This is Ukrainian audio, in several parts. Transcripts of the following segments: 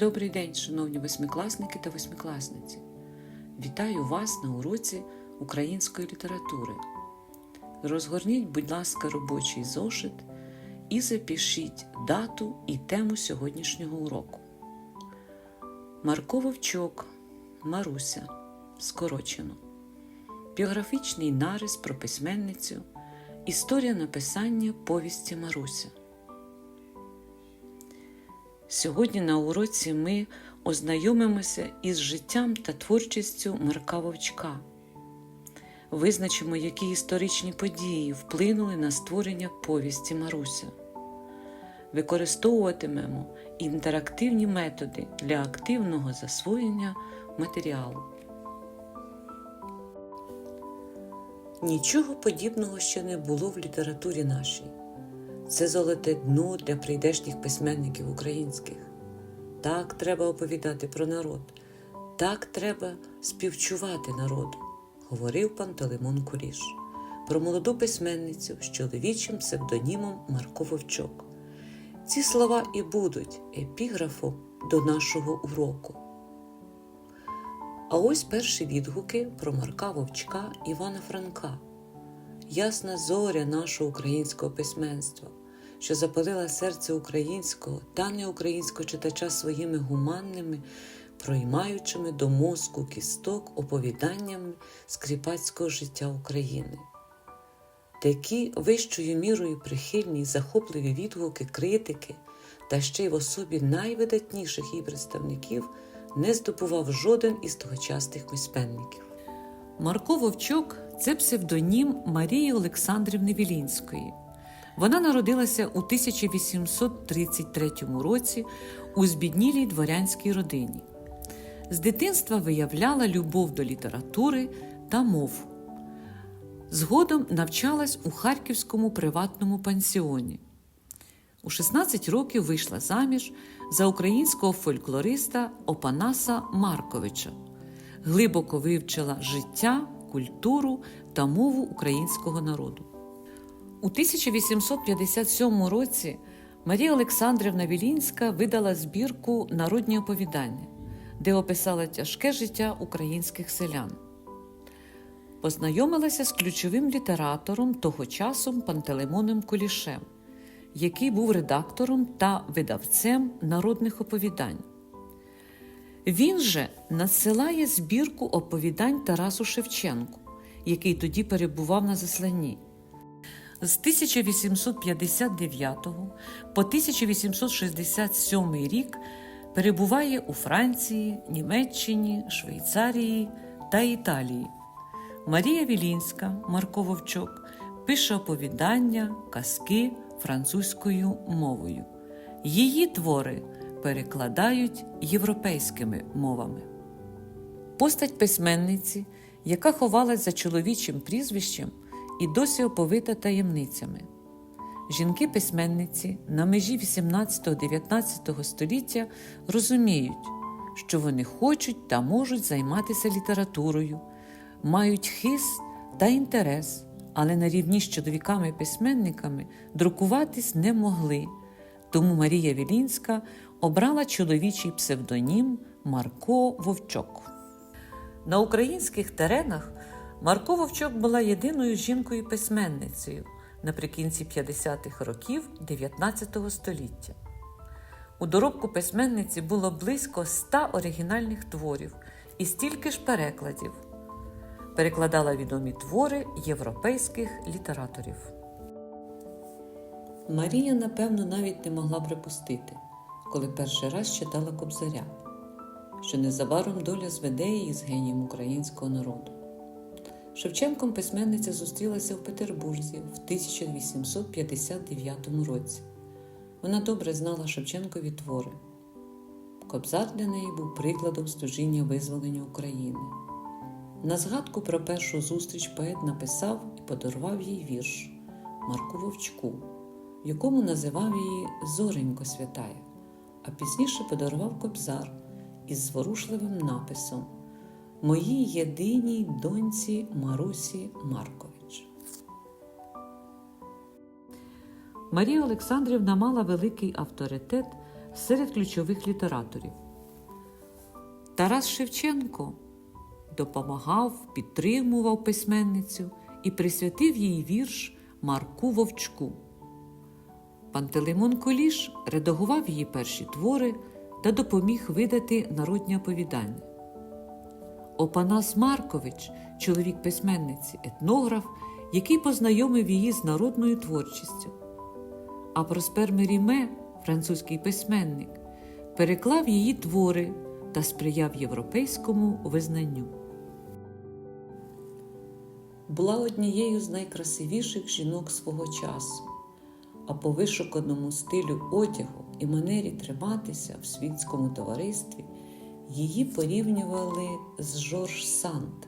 Добрий день, шановні восьмикласники та восьмикласниці. Вітаю вас на уроці української літератури. Розгорніть, будь ласка, робочий зошит і запишіть дату і тему сьогоднішнього уроку. Марко Вовчок, Маруся. Скорочено. Біографічний нарис про письменницю. Історія написання повісті Маруся. Сьогодні на уроці ми ознайомимося із життям та творчістю Марка Вовчка. Визначимо, які історичні події вплинули на створення повісті Маруся. Використовуватимемо інтерактивні методи для активного засвоєння матеріалу. Нічого подібного ще не було в літературі нашій. Це золоте дно для прийдешніх письменників українських. Так треба оповідати про народ, так треба співчувати народу, говорив Пантелеймон Куліш про молоду письменницю з чоловічим псевдонімом Марко Вовчок. Ці слова і будуть епіграфом до нашого уроку. А ось перші відгуки про Марка Вовчка Івана Франка, ясна зоря нашого українського письменства, що запалила серце українського та неукраїнського читача своїми гуманними, проймаючими до мозку кісток оповіданнями скріпацького життя України. Такі вищою мірою прихильні й захопливі відгуки критики та ще й в особі найвидатніших її представників не здобував жоден із тогочасних письменників. Марко Вовчок це псевдонім Марії Олександрівни Вілінської. Вона народилася у 1833 році у збіднілій дворянській родині. З дитинства виявляла любов до літератури та мов. Згодом навчалась у харківському приватному пансіоні. У 16 років вийшла заміж за українського фольклориста Опанаса Марковича, глибоко вивчила життя, культуру та мову українського народу. У 1857 році Марія Олександрівна Вілінська видала збірку Народні оповідання, де описала тяжке життя українських селян. Познайомилася з ключовим літератором того часу Пантелеймоном Кулішем, який був редактором та видавцем народних оповідань. Він же надсилає збірку оповідань Тарасу Шевченку, який тоді перебував на засланні. З 1859 по 1867 рік перебуває у Франції, Німеччині, Швейцарії та Італії. Марія Вілінська, Марко Вовчок, пише оповідання, казки французькою мовою. Її твори перекладають європейськими мовами. Постать письменниці, яка ховалась за чоловічим прізвищем, і досі оповита таємницями. Жінки-письменниці на межі 18-19 століття розуміють, що вони хочуть та можуть займатися літературою, мають хист та інтерес, але на рівні з чоловіками-письменниками друкуватись не могли. Тому Марія Вілінська обрала чоловічий псевдонім Марко Вовчок. На українських теренах Марко Вовчок була єдиною жінкою-письменницею наприкінці 50-х років 19 століття. У доробку письменниці було близько 100 оригінальних творів і стільки ж перекладів. Перекладала відомі твори європейських літераторів. Марія, напевно, навіть не могла припустити, коли перший раз читала Кобзаря, що незабаром доля зведе її з генієм українського народу. Шевченком письменниця зустрілася в Петербурзі в 1859 році. Вона добре знала Шевченкові твори. Кобзар для неї був прикладом служіння визволення України. На згадку про першу зустріч поет написав і подарував їй вірш Марку Вовчку, в якому називав її Зоренько святая, а пізніше подарував кобзар із зворушливим написом Моїй єдиній доньці Марусі Маркович. Марія Олександрівна мала великий авторитет серед ключових літераторів. Тарас Шевченко допомагав, підтримував письменницю і присвятив їй вірш Марку Вовчку. Пантелеймон Коліш редагував її перші твори та допоміг видати народні оповідання. Опанас Маркович, чоловік письменниці, етнограф, який познайомив її з народною творчістю. А Проспер Меріме, французький письменник, переклав її твори та сприяв європейському визнанню. Була однією з найкрасивіших жінок свого часу, а по вишуканому стилю одягу і манері триматися в світському товаристві її порівнювали з Жорж Санд.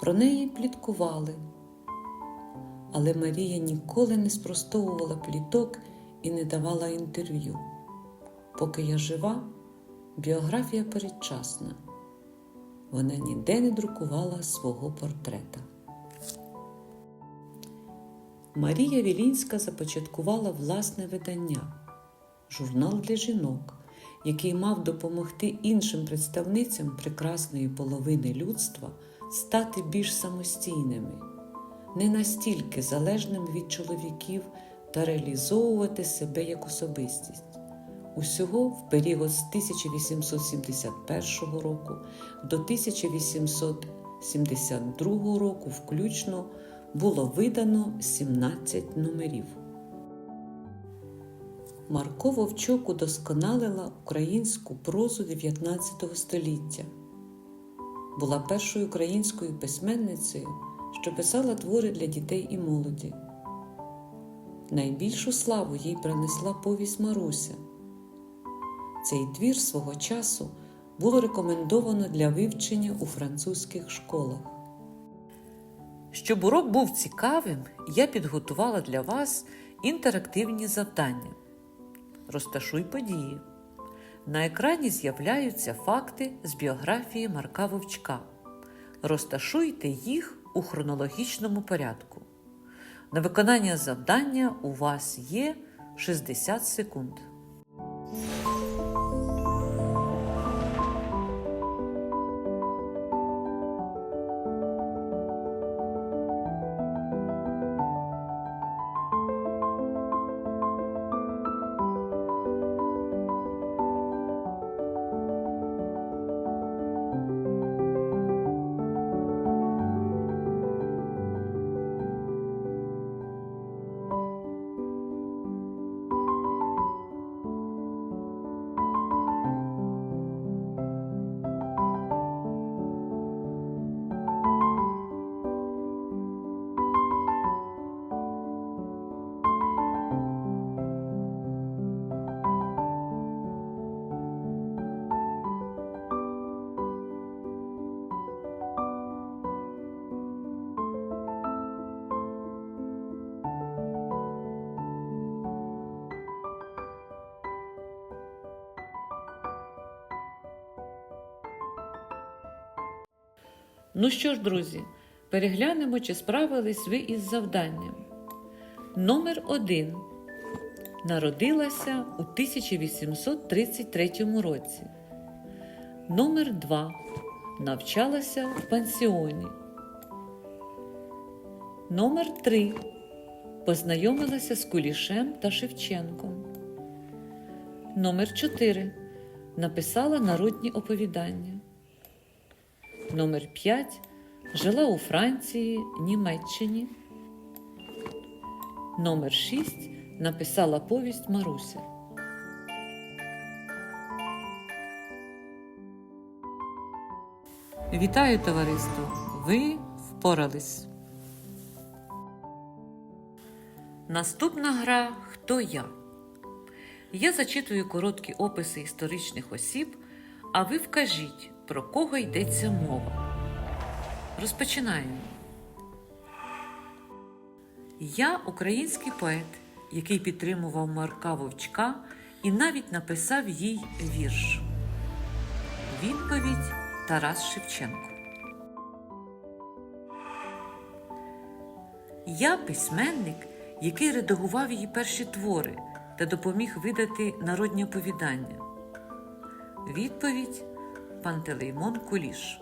Про неї пліткували. Але Марія ніколи не спростовувала пліток і не давала інтерв'ю. Поки я жива, біографія передчасна. Вона ніде не друкувала свого портрета. Марія Вілінська започаткувала власне видання журнал для жінок, який мав допомогти іншим представницям прекрасної половини людства стати більш самостійними, не настільки залежними від чоловіків та реалізовувати себе як особистість. Усього в період з 1871 року до 1872 року включно було видано 17 номерів. Марко Вовчок удосконалила українську прозу 19 століття. Була першою українською письменницею, що писала твори для дітей і молоді. Найбільшу славу їй принесла повість Маруся. Цей твір свого часу було рекомендовано для вивчення у французьких школах. Щоб урок був цікавим, я підготувала для вас інтерактивні завдання. Розташуй події. На екрані з'являються факти з біографії Марка Вовчка. Розташуйте їх у хронологічному порядку. На виконання завдання у вас є 60 секунд. Ну що ж, друзі, переглянемо, чи справились ви із завданням. Номер 1. Народилася у 1833 році. Номер 2. Навчалася в пансіоні. Номер 3. Познайомилася з Кулішем та Шевченком. Номер 4. Написала народні оповідання. Номер 5. Жила у Франції, Німеччині. Номер 6. Написала повість Маруся. Вітаю, товариство! Ви впорались. Наступна гра Хто я? Я зачитую короткі описи історичних осіб, а ви вкажіть, про кого йдеться мова. Розпочинаємо. Я український поет, який підтримував Марка Вовчка і навіть написав їй вірш. Відповідь Тарас Шевченко. Я письменник, який редагував її перші твори та допоміг видати народні оповідання. Відповідь Пантелеймон Куліш.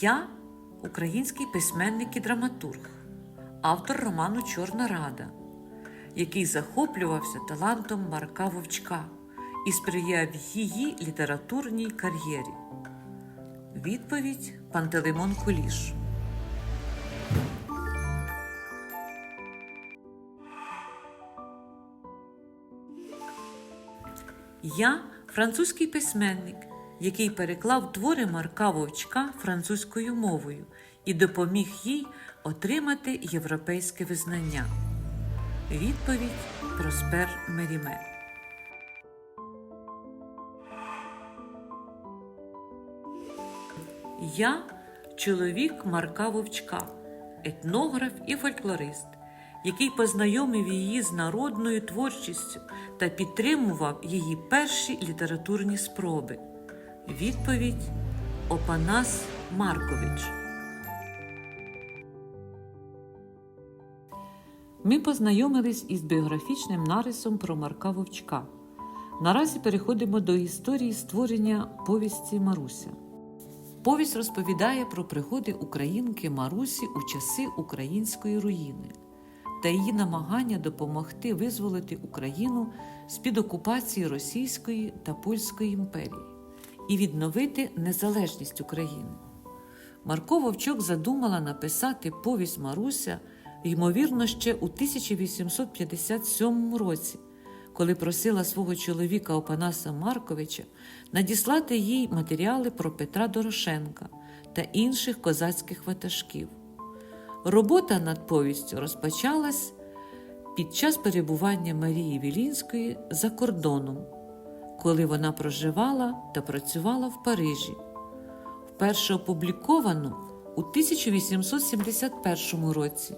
Я український письменник і драматург, автор роману Чорна Рада, який захоплювався талантом Марка Вовчка і сприяв її літературній кар'єрі. Відповідь Пантелеймон Куліш. Я французький письменник, який переклав твори Марка Вовчка французькою мовою і допоміг їй отримати європейське визнання. Відповідь Проспер Меріме. Я чоловік Марка Вовчка, етнограф і фольклорист, який познайомив її з народною творчістю та підтримував її перші літературні спроби. Відповідь Опанас Маркович. Ми познайомились із біографічним нарисом про Марка Вовчка. Наразі переходимо до історії створення повісті Маруся. Повість розповідає про пригоди українки Марусі у часи української руїни та її намагання допомогти визволити Україну з-під окупації Російської та Польської імперії і відновити незалежність України. Марко Вовчок задумала написати повість Маруся, ймовірно, ще у 1857 році, коли просила свого чоловіка Опанаса Марковича надіслати їй матеріали про Петра Дорошенка та інших козацьких ватажків. Робота над повістю розпочалась під час перебування Марії Вілінської за кордоном, коли вона проживала та працювала в Парижі. Вперше опубліковано у 1871 році.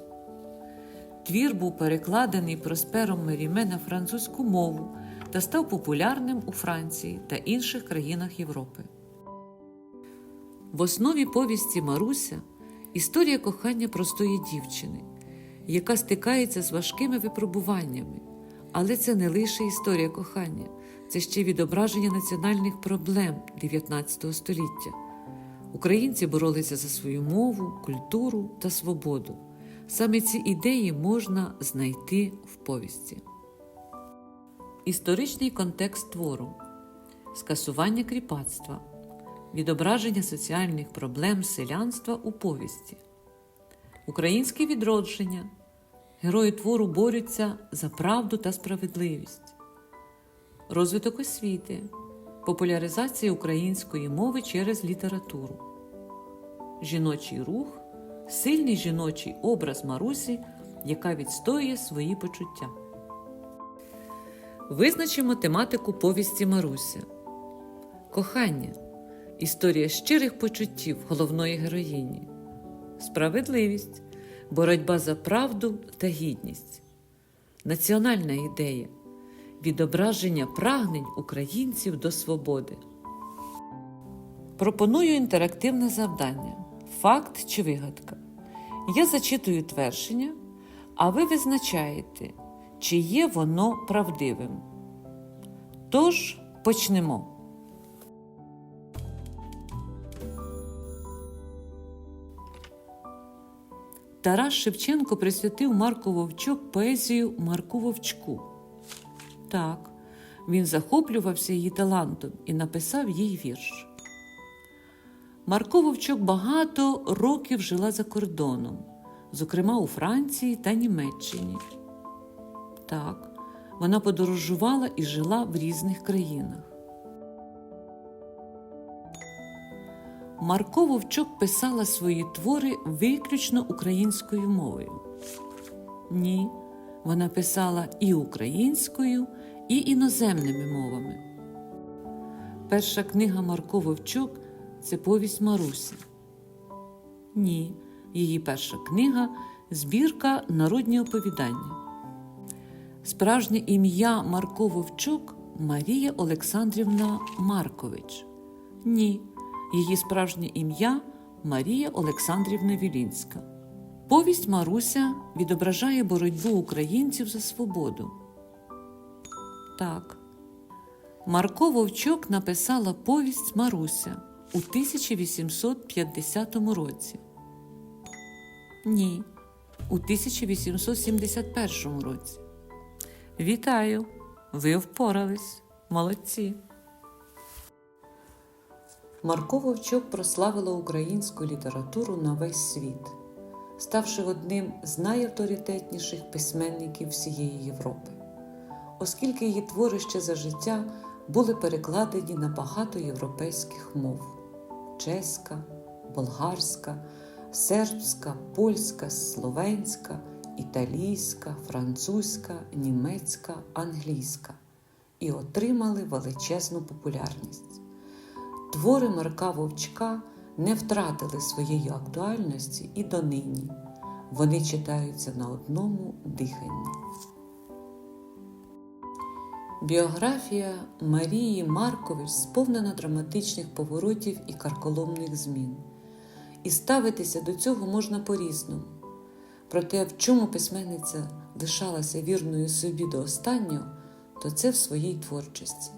Твір був перекладений Проспером Меріме на французьку мову та став популярним у Франції та інших країнах Європи. В основі повісті Маруся історія кохання простої дівчини, яка стикається з важкими випробуваннями. Але це не лише історія кохання, це ще відображення національних проблем 19 століття. Українці боролися за свою мову, культуру та свободу. Саме ці ідеї можна знайти в повісті. Історичний контекст твору, скасування кріпацтва, відображення соціальних проблем селянства у повісті, українське відродження. Герої твору борються за правду та справедливість, розвиток освіти, популяризація української мови через літературу, жіночий рух, сильний жіночий образ Марусі, яка відстоює свої почуття. Визначимо тематику повісті Маруся. Кохання історія щирих почуттів головної героїні, справедливість, боротьба за правду та гідність, національна ідея, відображення прагнень українців до свободи. Пропоную інтерактивне завдання факт чи вигадка. Я зачитую твердження, а ви визначаєте, чи є воно правдивим. Тож почнемо. Тарас Шевченко присвятив Марку Вовчок поезію Марку Вовчку. Так, він захоплювався її талантом і написав їй вірш. Марко Вовчок багато років жила за кордоном, зокрема у Франції та Німеччині. Так, вона подорожувала і жила в різних країнах. Марко Вовчок писала свої твори виключно українською мовою. Ні, вона писала і українською, і іноземними мовами. Перша книга Марко Вовчок це повість Маруся. Ні, її перша книга збірка Народні оповідання. Справжнє ім'я Марко Вовчок Марія Олександрівна Маркович. Ні, її справжнє ім'я Марія Олександрівна Вілінська. Повість Маруся відображає боротьбу українців за свободу. Так. Марко Вовчок написала повість Маруся у 1850 році. Ні, у 1871 році. Вітаю! Ви впорались. Молодці. Марко Вовчок прославила українську літературу на весь світ, ставши одним з найавторитетніших письменників всієї Європи, оскільки її твори ще за життя були перекладені на багато європейських мов чеська, болгарська, сербська, польська, словенська, італійська, французька, німецька, англійська і отримали величезну популярність. Твори Марка Вовчка не втратили своєї актуальності і донині. Вони читаються на одному диханні. Біографія Марії Маркович сповнена драматичних поворотів і карколомних змін. І ставитися до цього можна по-різному. Проте, в чому письменниця лишалася вірною собі до останнього, то це в своїй творчості.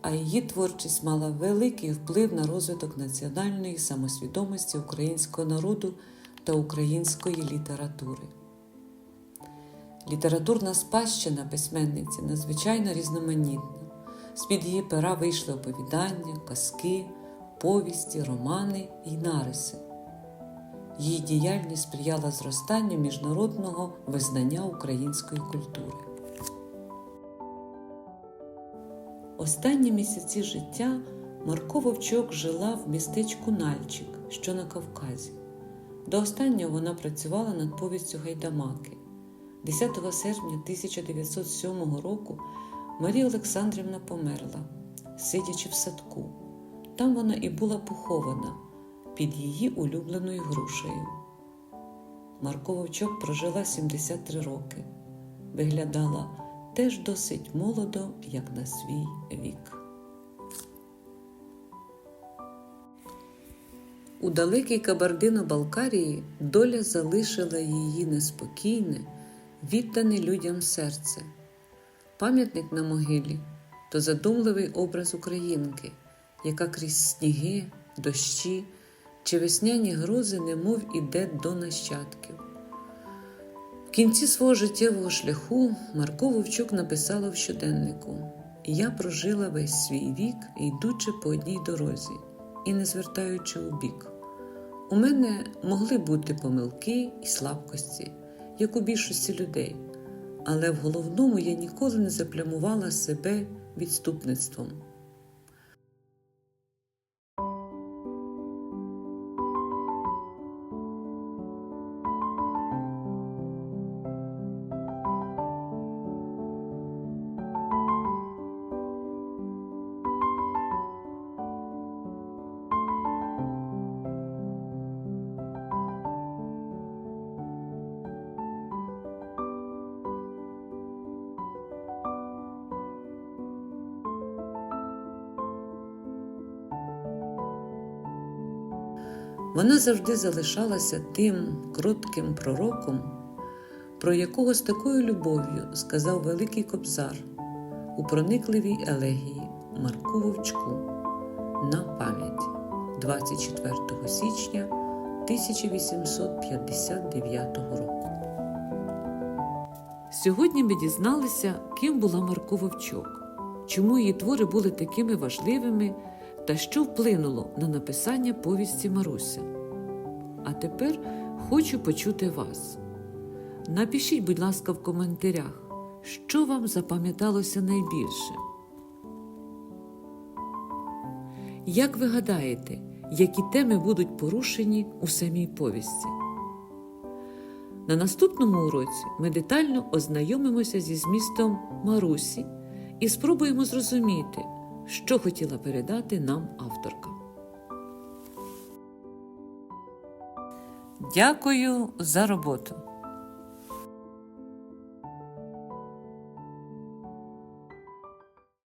А її творчість мала великий вплив на розвиток національної самосвідомості українського народу та української літератури. Літературна спадщина письменниці надзвичайно різноманітна. З-під її пера вийшли оповідання, казки, повісті, романи і нариси. Її діяльність сприяла зростанню міжнародного визнання української культури. Останні місяці життя Марко Вовчок жила в містечку Нальчик, що на Кавказі. До останнього вона працювала над повістю Гайдамаки. 10 серпня 1907 року Марія Олександрівна померла, сидячи в садку. Там вона і була похована під її улюбленою грушею. Марко Вовчок прожила 73 роки, виглядала теж досить молодо, як на свій вік. У далекій Кабардино-Балкарії доля залишила її неспокійне, віддане людям серце. Пам'ятник на могилі то задумливий образ українки, яка крізь сніги, дощі чи весняні грози немов іде до нащадків. В кінці свого життєвого шляху Марко Вовчук написала в щоденнику: Я прожила весь свій вік, йдучи по одній дорозі і не звертаючи у бік. У мене могли бути помилки і слабкості, як у більшості людей, але в головному я ніколи не заплямувала себе відступництвом. Вона завжди залишалася тим кротким пророком, про якого з такою любов'ю сказав Великий Кобзар у проникливій елегії Марку Вовчку на пам'ять 24 січня 1859 року. Сьогодні ми дізналися, ким була Марко Вовчок, чому її твори були такими важливими та що вплинуло на написання повісті Маруся. А тепер хочу почути вас. Напишіть, будь ласка, в коментарях, що вам запам'яталося найбільше. Як ви гадаєте, які теми будуть порушені у самій повісті? На наступному уроці ми детально ознайомимося зі змістом Марусі і спробуємо зрозуміти, що хотіла передати нам авторка. Дякую за роботу.